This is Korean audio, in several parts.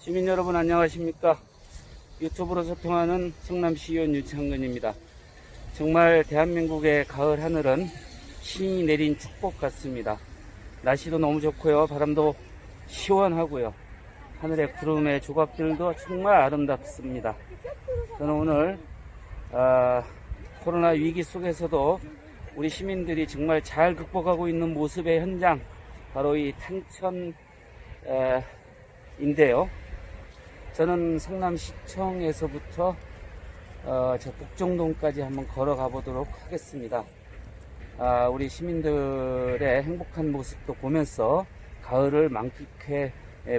시민 여러분 안녕하십니까? 유튜브로 소통하는 성남시 의원 유창근입니다. 정말 대한민국의 가을 하늘은 신이 내린 축복 같습니다. 날씨도 너무 좋고요. 바람도 시원하고요. 하늘의 구름의 조각들도 정말 아름답습니다. 저는 오늘 아, 코로나 위기 속에서도 우리 시민들이 정말 잘 극복하고 있는 모습의 현장 바로 이 탄천 에, 인데요. 저는 성남시청에서부터 어, 저 북정동까지 한번 걸어가 보도록 하겠습니다. 아, 우리 시민들의 행복한 모습도 보면서 가을을 만끽해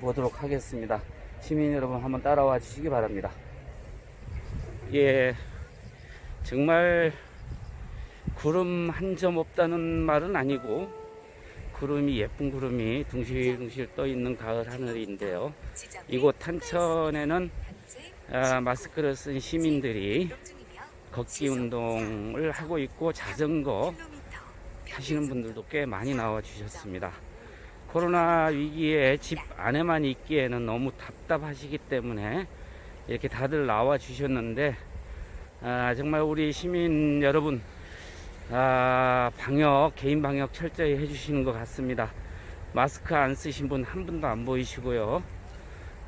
보도록 하겠습니다. 시민 여러분 한번 따라와 주시기 바랍니다. 예, 정말 구름 한 점 없다는 말은 아니고 구름이 예쁜 구름이 둥실둥실 떠 있는 가을 하늘인데요. 이곳 탄천에는 아, 마스크를 쓴 시민들이 걷기 운동을 하고 있고 자전거 타시는 분들도 꽤 많이 나와 주셨습니다. 코로나 위기에 집 안에만 있기에는 너무 답답하시기 때문에 이렇게 다들 나와 주셨는데 아, 정말 우리 시민 여러분 아, 방역 개인 방역 철저히 해주시는 것 같습니다. 마스크 안 쓰신 분 한 분도 안 보이시고요.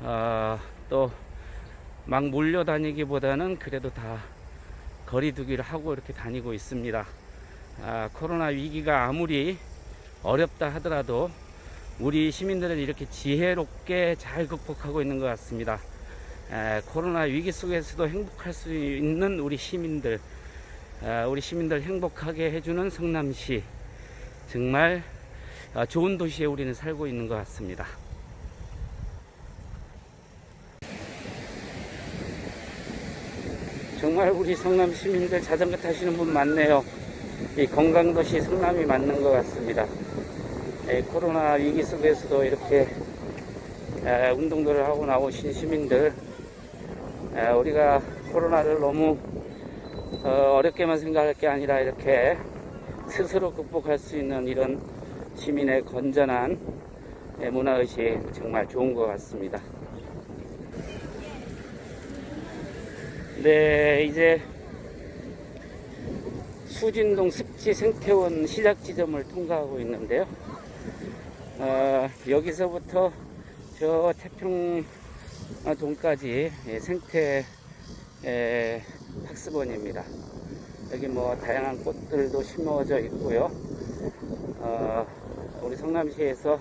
어, 또막 몰려다니기보다는 그래도 다 거리두기를 하고 이렇게 다니고 있습니다. 아, 코로나 위기가 아무리 어렵다 하더라도 우리 시민들은 이렇게 지혜롭게 잘 극복하고 있는 것 같습니다. 에, 코로나 위기 속에서도 행복할 수 있는 우리 시민들, 아, 우리 시민들 행복하게 해주는 성남시 정말 아, 좋은 도시에 우리는 살고 있는 것 같습니다. 정말 우리 성남 시민들 자전거 타시는 분 많네요. 이 건강도시 성남이 맞는 것 같습니다. 예, 코로나 위기 속에서도 이렇게 에, 운동들을 하고 나오신 시민들, 에, 우리가 코로나를 너무 어, 어렵게만 생각할 게 아니라 이렇게 스스로 극복할 수 있는 이런 시민의 건전한 예, 문화의식 정말 좋은 것 같습니다. 네, 이제 수진동 습지 생태원 시작 지점을 통과하고 있는데요. 어, 여기서부터 저 태평동까지 예, 생태 예, 학습원입니다. 여기 뭐 다양한 꽃들도 심어져 있고요. 어, 우리 성남시에서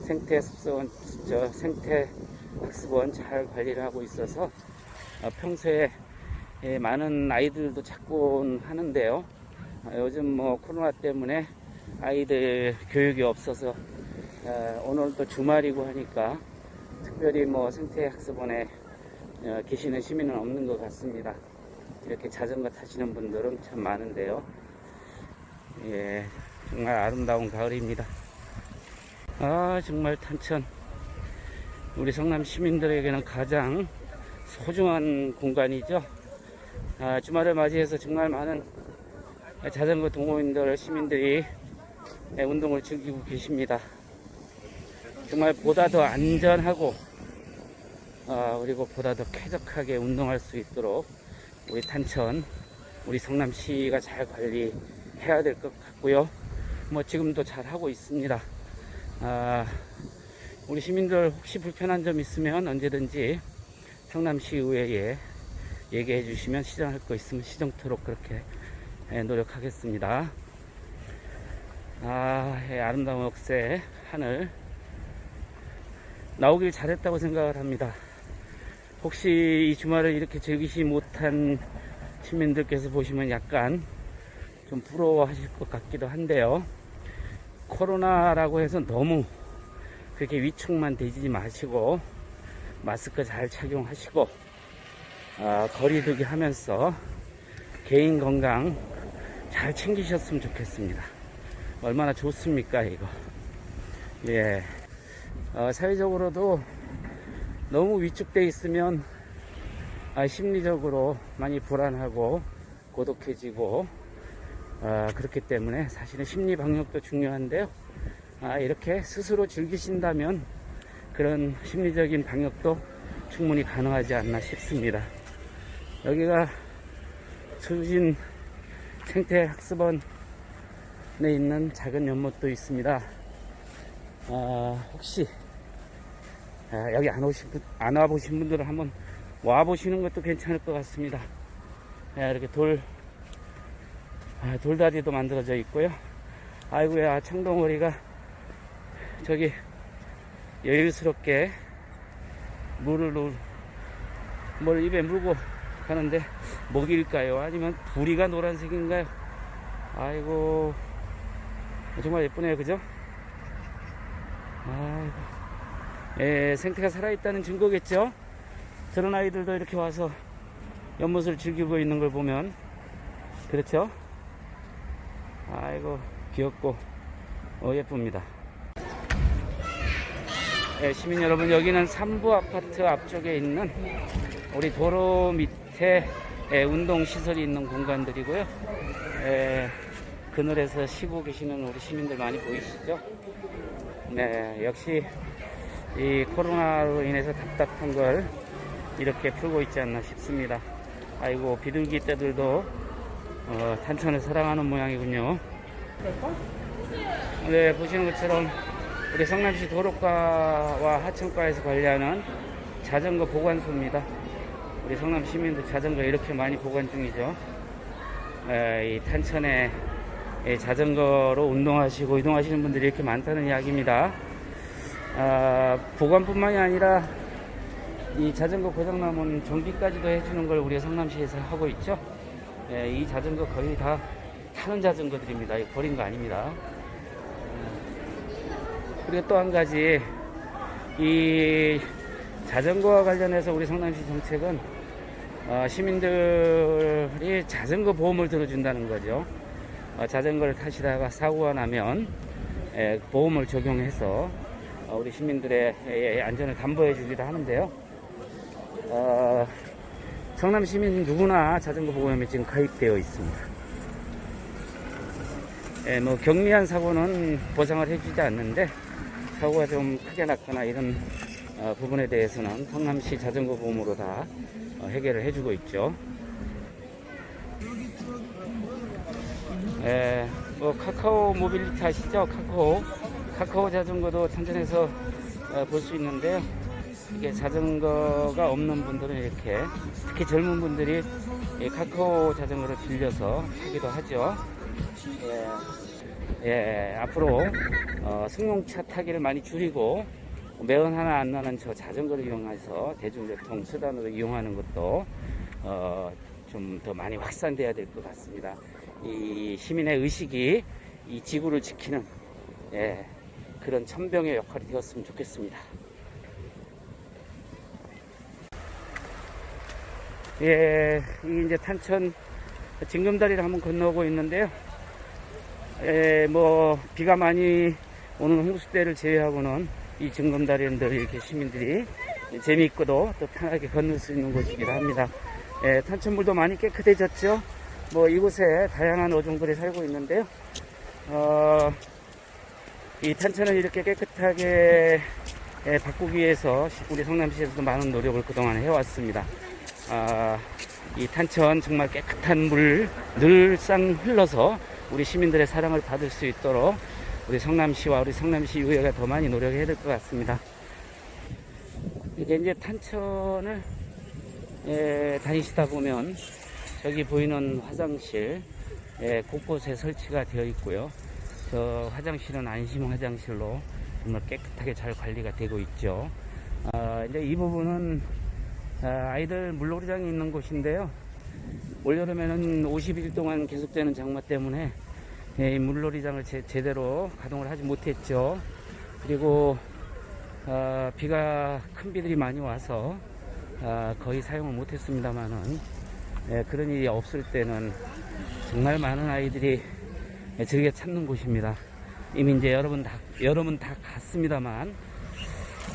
생태 습원, 저 생태 학습원 잘 관리를 하고 있어서 어, 평소에 예, 많은 아이들도 찾곤 하는데요. 어, 요즘 뭐 코로나 때문에 아이들 교육이 없어서 어, 오늘 또 주말이고 하니까 특별히 뭐 생태 학습원에 어, 계시는 시민은 없는 것 같습니다. 이렇게 자전거 타시는 분들은 참 많은데요. 예, 정말 아름다운 가을입니다. 아, 정말 탄천. 우리 성남 시민들에게는 가장 소중한 공간이죠. 아, 주말을 맞이해서 정말 많은 자전거 동호인들, 시민들이 예, 운동을 즐기고 계십니다. 정말 보다 더 안전하고 어, 그리고 보다 더 쾌적하게 운동할 수 있도록 우리 탄천, 우리 성남시가 잘 관리해야 될 것 같고요. 뭐 지금도 잘 하고 있습니다. 아, 우리 시민들 혹시 불편한 점 있으면 언제든지 성남시의회에 얘기해 주시면 시정할 거 있으면 시정토록 그렇게 예, 노력하겠습니다. 아, 예, 아름다운 억새 하늘 나오길 잘했다고 생각을 합니다. 혹시 이 주말을 이렇게 즐기지 못한 시민들께서 보시면 약간 좀 부러워하실 것 같기도 한데요. 코로나라고 해서 너무 그렇게 위축만 되지 마시고 마스크 잘 착용하시고 아, 거리두기 하면서 개인 건강 잘 챙기셨으면 좋겠습니다. 얼마나 좋습니까 이거. 예. 어, 사회적으로도 너무 위축돼 있으면 아, 심리적으로 많이 불안하고 고독해지고 아, 그렇기 때문에 사실은 심리 방역도 중요한데요. 아, 이렇게 스스로 즐기신다면 그런 심리적인 방역도 충분히 가능하지 않나 싶습니다. 여기가 수진 생태학습원에 있는 작은 연못도 있습니다. 아, 혹시 아, 여기 안 오신 분, 안 와보신 분들은 한번 와보시는 것도 괜찮을 것 같습니다. 아, 이렇게 돌, 아, 돌다리도 만들어져 있고요. 아이고야, 청동오리가 저기 여유스럽게 물을 놓- 뭘 입에 물고 가는데 먹일까요? 아니면 부리가 노란색인가요? 아이고 정말 예쁘네요, 그죠? 아이고 예, 생태가 살아있다는 증거겠죠? 저런 아이들도 이렇게 와서 연못을 즐기고 있는 걸 보면 그렇죠? 아이고 귀엽고 어, 예쁩니다. 예, 시민 여러분 여기는 삼부 아파트 앞쪽에 있는 우리 도로 밑에 예, 운동 시설이 있는 공간들이고요. 예, 그늘에서 쉬고 계시는 우리 시민들 많이 보이시죠? 네, 역시 이 코로나로 인해서 답답한 걸 이렇게 풀고 있지 않나 싶습니다. 아이고 비둘기 떼들도 어, 탄천을 사랑하는 모양이군요. 네, 보시는 것처럼 우리 성남시 도로과와 하천과에서 관리하는 자전거 보관소입니다. 우리 성남 시민들 자전거 이렇게 많이 보관 중이죠. 에, 이 탄천에 이 자전거로 운동하시고 이동하시는 분들이 이렇게 많다는 이야기입니다. 아, 보관뿐만이 아니라 이 자전거 고장나면 정비까지도 해주는 걸 우리 성남시에서 하고 있죠. 예, 이 자전거 거의 다 타는 자전거들입니다. 버린 거 아닙니다. 그리고 또 한 가지 이 자전거와 관련해서 우리 성남시 정책은 어, 시민들이 자전거 보험을 들어준다는 거죠. 어, 자전거를 타시다가 사고가 나면 에, 보험을 적용해서 어, 우리 시민들의 에, 안전을 담보해 주기도 하는데요. 어, 성남 시민 누구나 자전거 보험에 지금 가입되어 있습니다. 예, 뭐 경미한 사고는 보상을 해주지 않는데 사고가 좀 크게 났거나 이런 어, 부분에 대해서는 성남시 자전거 보험으로 다 어, 해결을 해주고 있죠. 예, 뭐 카카오 모빌리티 아시죠? 카카오 카카오 자전거도 탄천에서 어, 볼수 있는데요. 이게 자전거가 없는 분들은 이렇게 특히 젊은 분들이 이 카카오 자전거를 빌려서 타기도 하죠. 예, 예, 앞으로 어, 승용차 타기를 많이 줄이고 매연 하나 안 나는 저 자전거를 이용해서 대중교통 수단으로 이용하는 것도 어, 좀 더 많이 확산돼야 될 것 같습니다. 이 시민의 의식이 이 지구를 지키는 예, 그런 천병의 역할이 되었으면 좋겠습니다. 예, 이 이제 탄천 징금다리를 한번 건너고 있는데요. 예, 뭐 비가 많이 오는 홍수 때를 제외하고는 이 징금다리는 늘 이렇게 시민들이 재미있고도 또 편하게 건널 수 있는 곳이기도 합니다. 예, 탄천물도 많이 깨끗해졌죠. 뭐 이곳에 다양한 어종들이 살고 있는데요. 어, 이 탄천을 이렇게 깨끗하게 예, 바꾸기 위해서 우리 성남시에서도 많은 노력을 그동안 해왔습니다. 아, 이 탄천 정말 깨끗한 물 늘상 흘러서 우리 시민들의 사랑을 받을 수 있도록 우리 성남시와 우리 성남시 의회가 더 많이 노력해야 될 것 같습니다. 이게 이제 탄천을 예, 다니시다 보면 저기 보이는 화장실 예, 곳곳에 설치가 되어 있고요. 저 화장실은 안심 화장실로 정말 깨끗하게 잘 관리가 되고 있죠. 아, 이제 이 부분은 아, 아이들 물놀이장이 있는 곳인데요. 올여름에는 50일 동안 계속되는 장마 때문에 예, 이 물놀이장을 제, 제대로 가동을 하지 못했죠. 그리고 아, 비가 큰 비들이 많이 와서 아, 거의 사용을 못했습니다만은 예, 그런 일이 없을 때는 정말 많은 아이들이 예, 즐겨 찾는 곳입니다. 이미 이제 여러분 다 여름은 다 갔습니다만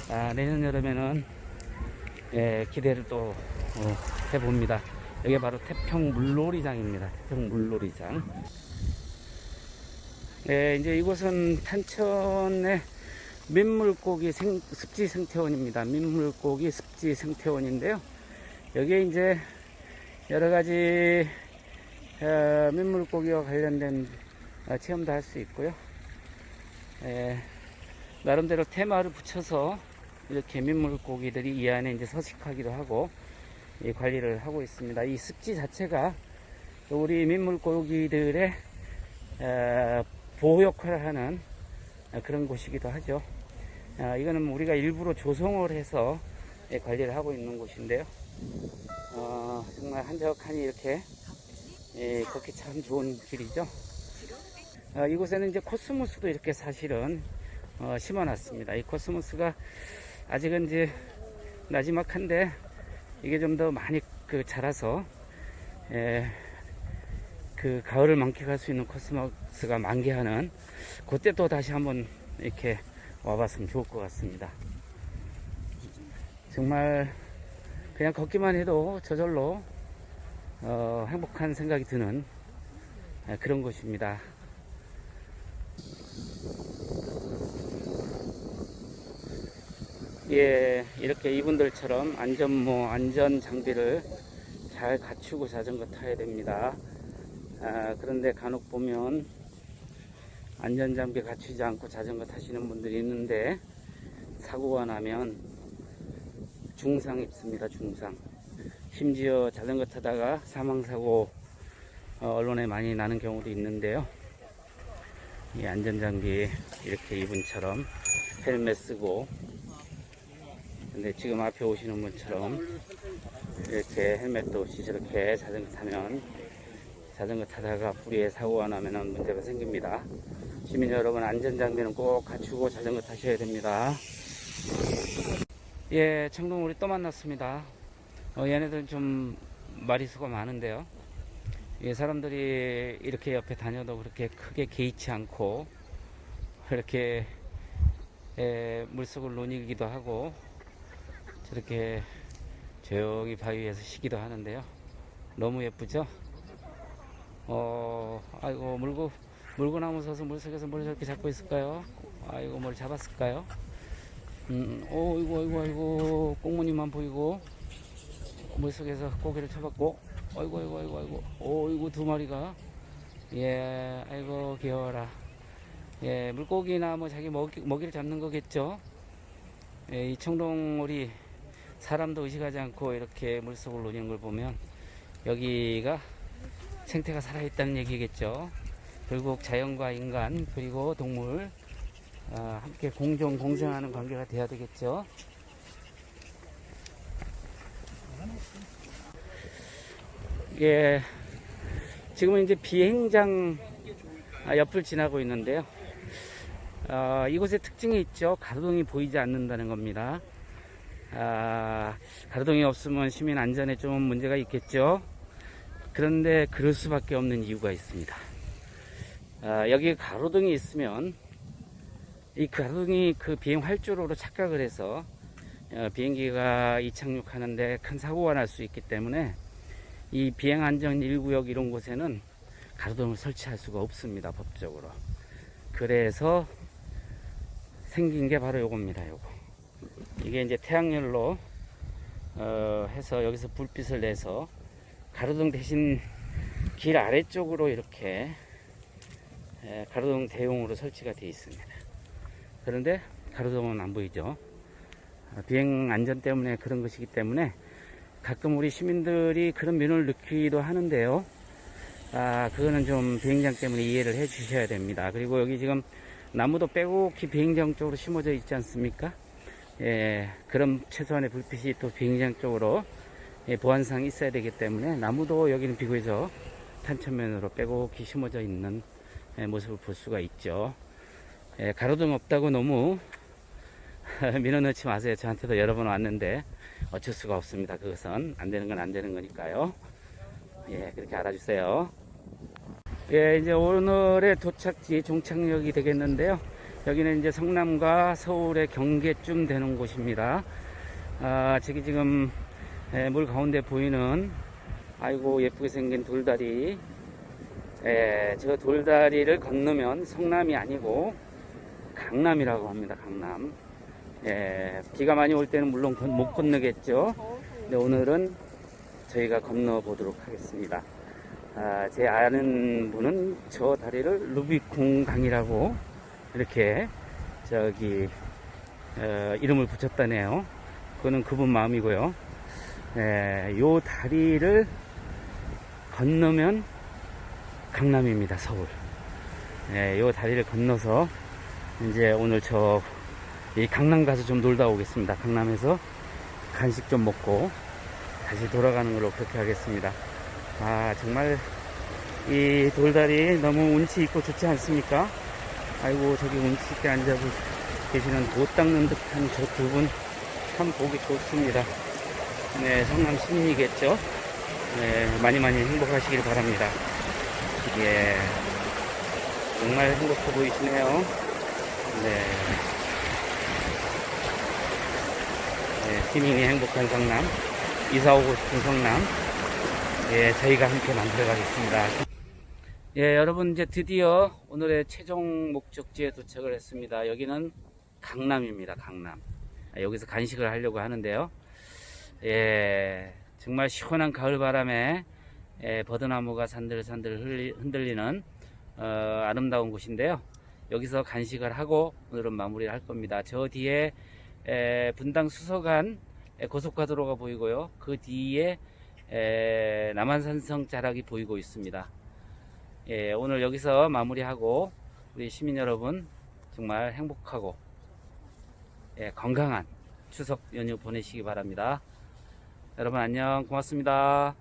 아, 내년 여름에는 예, 기대를 또 어, 해봅니다. 여기 바로 태평 물놀이장입니다. 태평 물놀이장. 예, 이제 이곳은 탄천의 민물고기 생, 습지 생태원입니다. 민물고기 습지 생태원인데요. 여기에 이제 여러 가지 어, 민물고기와 관련된 어, 체험도 할 수 있고요. 에, 나름대로 테마를 붙여서 이렇게 민물고기들이 이 안에 이제 서식하기도 하고 이 관리를 하고 있습니다. 이 습지 자체가 우리 민물고기들의 에, 보호 역할을 하는 그런 곳이기도 하죠. 아, 이거는 우리가 일부러 조성을 해서 예, 관리를 하고 있는 곳인데요. 어, 정말 한적하니 이렇게 예, 걷기 참 좋은 길이죠. 아, 이곳에는 이제 코스모스도 이렇게 사실은 어, 심어놨습니다. 이 코스모스가 아직은 이제 나지막한데 이게 좀 더 많이 그 자라서 예, 그 가을을 만끽할 수 있는 코스모스가 만개하는 그때 또 다시 한번 이렇게 와봤으면 좋을 것 같습니다. 정말 그냥 걷기만 해도 저절로 어, 행복한 생각이 드는 예, 그런 곳입니다. 예, 이렇게 이분들처럼 안전모, 안전 장비를 잘 갖추고 자전거 타야 됩니다. 아, 그런데 간혹 보면 안전 장비 갖추지 않고 자전거 타시는 분들이 있는데 사고가 나면 중상 입습니다. 중상. 심지어 자전거 타다가 사망 사고 어, 언론에 많이 나는 경우도 있는데요. 이 안전장비 이렇게 이분처럼 헬멧 쓰고 근데 지금 앞에 오시는 분처럼 이렇게 헬멧도 없이 저렇게 자전거 타면 자전거 타다가 불의에 사고가 나면 문제가 생깁니다. 시민 여러분 안전장비는 꼭 갖추고 자전거 타셔야 됩니다. 예, 청동 우리 또 만났습니다. 어, 얘네들 좀 마리수가 많은데요. 예, 사람들이 이렇게 옆에 다녀도 그렇게 크게 개의치 않고 이렇게 예, 물속을 논이기도 하고 저렇게 조용히 바위 위에서 쉬기도 하는데요. 너무 예쁘죠? 어, 아이고, 물고, 물고나무 서서 물속에서 뭘 저렇게 잡고 있을까요? 아이고, 뭘 잡았을까요? 음, 오, 이고, 이고, 아이고, 꽁무니만 보이고, 물속에서 고기를 쳐봤고, 아이고, 아이고, 아이고, 아이고, 오, 이거 두 마리가, 예, 아이고, 귀여워라. 예, 물고기나 뭐 자기 먹이, 먹이를 잡는 거겠죠? 예, 이 청동오리 사람도 의식하지 않고 이렇게 물속을 노는 걸 보면 여기가 생태가 살아있다는 얘기겠죠. 결국 자연과 인간 그리고 동물 아, 함께 공존 공생하는 관계가 돼야 되겠죠. 예, 지금은 이제 비행장 아, 옆을 지나고 있는데요. 아, 이곳의 특징이 있죠. 가로등이 보이지 않는다는 겁니다. 아, 가로등이 없으면 시민 안전에 좀 문제가 있겠죠. 그런데 그럴 수밖에 없는 이유가 있습니다. 아, 여기 가로등이 있으면 이 가로등이 그 비행 활주로로 착각을 해서 어, 비행기가 이착륙하는데 큰 사고가 날 수 있기 때문에 이 비행 안전 1구역 이런 곳에는 가로등을 설치할 수가 없습니다 법적으로. 그래서 생긴 게 바로 요겁니다. 요거. 이게 이제 태양열로 어, 해서 여기서 불빛을 내서 가로등 대신 길 아래쪽으로 이렇게 에, 가로등 대용으로 설치가 되어 있습니다. 그런데 가로등은 안 보이죠. 어, 비행 안전 때문에 그런 것이기 때문에 가끔 우리 시민들이 그런 면을 느끼기도 하는데요. 아, 그거는 좀 비행장 때문에 이해를 해 주셔야 됩니다. 그리고 여기 지금 나무도 빼곡히 비행장 쪽으로 심어져 있지 않습니까? 예, 그럼 최소한의 불빛이 또 비행장 쪽으로 예, 보안상이 있어야 되기 때문에 나무도 여기는 비교해서 탄천면으로 빼곡히 심어져 있는 예, 모습을 볼 수가 있죠. 예, 가로등 없다고 너무 밀어넣지 마세요. 저한테도 여러 번 왔는데 어쩔 수가 없습니다. 그것은 안 되는 건 안 되는 거니까요. 예, 그렇게 알아주세요. 예, 이제 오늘의 도착지 종착역이 되겠는데요. 여기는 이제 성남과 서울의 경계쯤 되는 곳입니다. 아, 저기 지금 예, 물 가운데 보이는 아이고 예쁘게 생긴 돌다리. 예, 저 돌다리를 건너면 성남이 아니고 강남이라고 합니다. 강남. 예, 비가 많이 올 때는 물론 건- 못 건너겠죠. 근데 오늘은 저희가 건너 보도록 하겠습니다. 아, 제 아는 분은 저 다리를 루비콩 강이라고 이렇게 저기 어, 이름을 붙였다네요. 그거는 그분 마음이고요. 예, 요 다리를 건너면 강남입니다. 서울. 예, 요 다리를 건너서 이제 오늘 저 이 강남 가서 좀 놀다 오겠습니다. 강남에서 간식 좀 먹고 다시 돌아가는 걸로 그렇게 하겠습니다. 아 정말 이 돌다리 너무 운치 있고 좋지 않습니까? 아이고 저기 운치 있게 앉아 계시는 못 닦는 듯한 저 두 분 참 보기 좋습니다. 네 성남 시민이겠죠? 네 많이 많이 행복하시길 바랍니다. 예 정말 행복해 보이시네요. 네. 네, 시민이 행복한 성남, 이사 오고 싶은 성남, 예, 저희가 함께 만들어 가겠습니다. 예, 여러분, 이제 드디어 오늘의 최종 목적지에 도착을 했습니다. 여기는 강남입니다, 강남. 아, 여기서 간식을 하려고 하는데요. 예, 정말 시원한 가을 바람에 예, 버드나무가 산들산들 흔들리는 어, 아름다운 곳인데요. 여기서 간식을 하고 오늘은 마무리를 할 겁니다. 저 뒤에 에, 분당 수서간 에, 고속화도로가 보이고요. 그 뒤에 에, 남한산성 자락이 보이고 있습니다. 예, 오늘 여기서 마무리하고 우리 시민 여러분 정말 행복하고 예, 건강한 추석 연휴 보내시기 바랍니다. 여러분 안녕 고맙습니다.